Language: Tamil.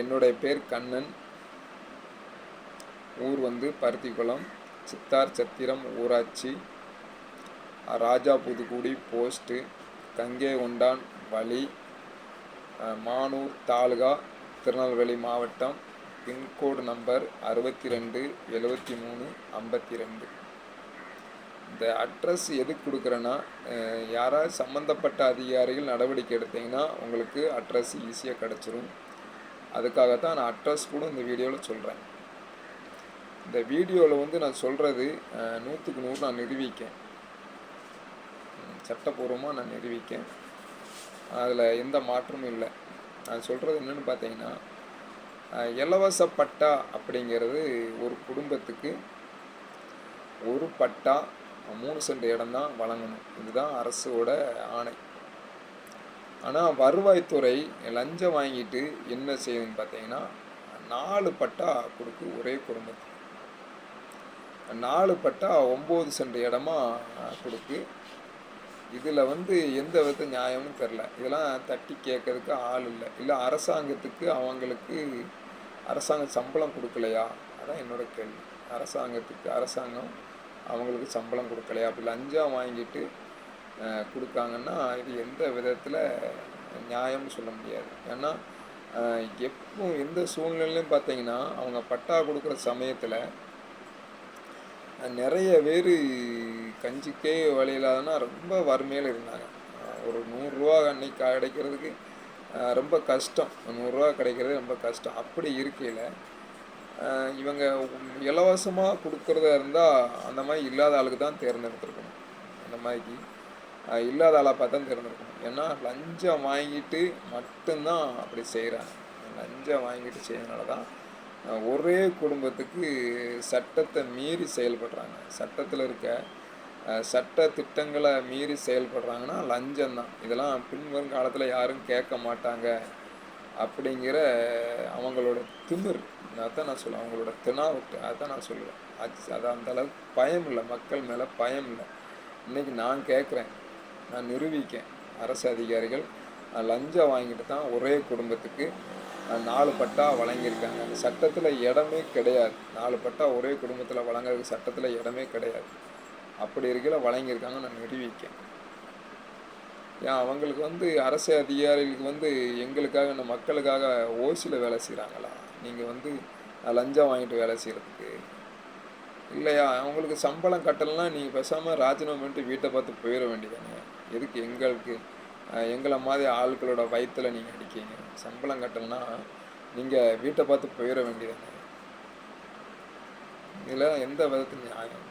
என்னுடைய பேர் கண்ணன். ஊர் வந்து பருத்திக்குளம். சித்தார் சத்திரம் ஊராட்சி. ராஜா புதுக்குடி போஸ்ட்டு கங்கை கொண்டான் வழி. மானூர் தாலுகா திருநெல்வேலி மாவட்டம். பின்கோடு நம்பர் அறுபத்தி ரெண்டு எழுபத்தி மூணு ஐம்பத்தி ரெண்டு இந்த அட்ரஸ் எதுக்கு கொடுக்குறேன்னா யாராவது சம்மந்தப்பட்ட அதிகாரிகள் நடவடிக்கை எடுத்தீங்கன்னா உங்களுக்கு அட்ரஸ் ஈஸியாக கிடச்சிரும். அதுக்காகத்தான் நான் அட்ரஸ் கூட இந்த வீடியோவில் சொல்கிறேன் இந்த வீடியோவில் வந்து நான் சொல்கிறது நூற்றுக்கு நூறு நான் நிரூபிக்கேன். சட்டப்பூர்வமாக நான் நிரூபிக்கேன். அதில் எந்த மாற்றமும் இல்லை. நான் சொல்கிறது என்னென்னு பார்த்தீங்கன்னா இலவச பட்டா அப்படிங்கிறது ஒரு குடும்பத்துக்கு ஒரு பட்டா மூணு சென்ட் இடம் தான் வழங்கணும். இதுதான் அரசோட ஆணை. ஆனால் வருவாய்த்துறை லஞ்சம் வாங்கிட்டு என்ன செய்யுதுன்னு பார்த்தீங்கன்னா நாலு பட்டா கொடுக்கு ஒரே குடும்பத்துக்கு. நாலு பட்டா ஒம்பது சென்ட் இடமா கொடுக்கு இதில் வந்து எந்த வித நியாயம்னு தெரில இதெல்லாம் தட்டி கேட்கறதுக்கு ஆள் இல்லை. இல்லை அரசாங்கத்துக்கு அவங்களுக்கு அரசாங்கம் சம்பளம் கொடுக்கலையா? அதான் என்னோட கேள்வி. அரசாங்கத்துக்கு அரசாங்கம் அவங்களுக்கு சம்பளம் கொடுக்கலையா? அப்படி லஞ்சம் வாங்கிட்டு கொடுக்காங்கன்னா இது எந்த விதத்தில் நியாயம்னு சொல்ல முடியாது. ஏன்னா எப்போ எந்த சூழ்நிலையிலும் பார்த்தீங்கன்னா அவங்க பட்டா கொடுக்குற சமயத்தில் நிறைய பேர் கஞ்சிக்கே வழி இல்லாதனா ரொம்ப வறுமையில் இருந்தாங்க. ஒரு நூறுரூவா அன்னைக்கு கிடைக்கிறதுக்கு ரொம்ப கஷ்டம். நூறுரூவா கிடைக்கிறது ரொம்ப கஷ்டம். அப்படி இருக்கையில் இவங்க இலவசமாக கொடுக்குறதா இருந்தால் அந்த மாதிரி இல்லாத ஆளுக்கு தான் தேர்ந்தெடுத்துருக்கணும். அந்த மாதிரி இல்லாத ஆளாக பார்த்தா திறந்துருக்கும் ஏன்னா லஞ்சம் வாங்கிட்டு மட்டும்தான் அப்படி செய்கிறாங்க லஞ்சம் வாங்கிட்டு செய்யறதுனால தான் ஒரே குடும்பத்துக்கு சட்டத்தை மீறி செயல்படுறாங்க. சட்டத்தில் இருக்க சட்ட திட்டங்களை மீறி செயல்படுறாங்கன்னா லஞ்சம் தான் இதெல்லாம் பின்வரும் காலத்தில் யாரும் கேட்க மாட்டாங்க. அப்படிங்கிற அவங்களோட திமிர். அதான் நான் சொல்லுவேன். அவங்களோட தினாவட்டு. அதான் நான் சொல்லுவேன். அது அது அந்த அளவுக்கு பயம் இல்லை. மக்கள் மேலே பயம் இல்லை. இன்றைக்கி நான் கேட்குறேன். நான் நிரூபிக்கேன். அரசு அதிகாரிகள் லஞ்சம் வாங்கிட்டு தான் ஒரே குடும்பத்துக்கு நாலு பட்டா வழங்கியிருக்காங்க. சட்டத்தில் இடமே கிடையாது. நாலு பட்டா ஒரே குடும்பத்தில் வழங்குறதுக்கு சட்டத்தில் இடமே கிடையாது. அப்படி இருக்கையில் வழங்கியிருக்காங்க நான் நிரூபிக்கேன். ஏன் அவங்களுக்கு வந்து அரசு அதிகாரிகளுக்கு வந்து எங்களுக்காக இந்த மக்களுக்காக ஓசியில் வேலை செய்கிறாங்களா நீங்கள் வந்து லஞ்சம் வாங்கிட்டு வேலை செய்கிறதுக்கு இல்லையா? அவங்களுக்கு சம்பளம் கட்டலைன்னா நீங்கள் பேசாமல் ராஜினாமா பண்ணிட்டு வீட்டை பார்த்து போயிட வேண்டியதானே எதுக்கு எங்களுக்கு எங்களை மாதிரி ஆட்களோட வயிற்றில் நீங்கள் அடிக்கீங்க? சம்பளம் கட்டலைன்னா நீங்கள் வீட்டை பார்த்து போயிட வேண்டியதானே இதில் எந்த விதத்தில் நியாயம்?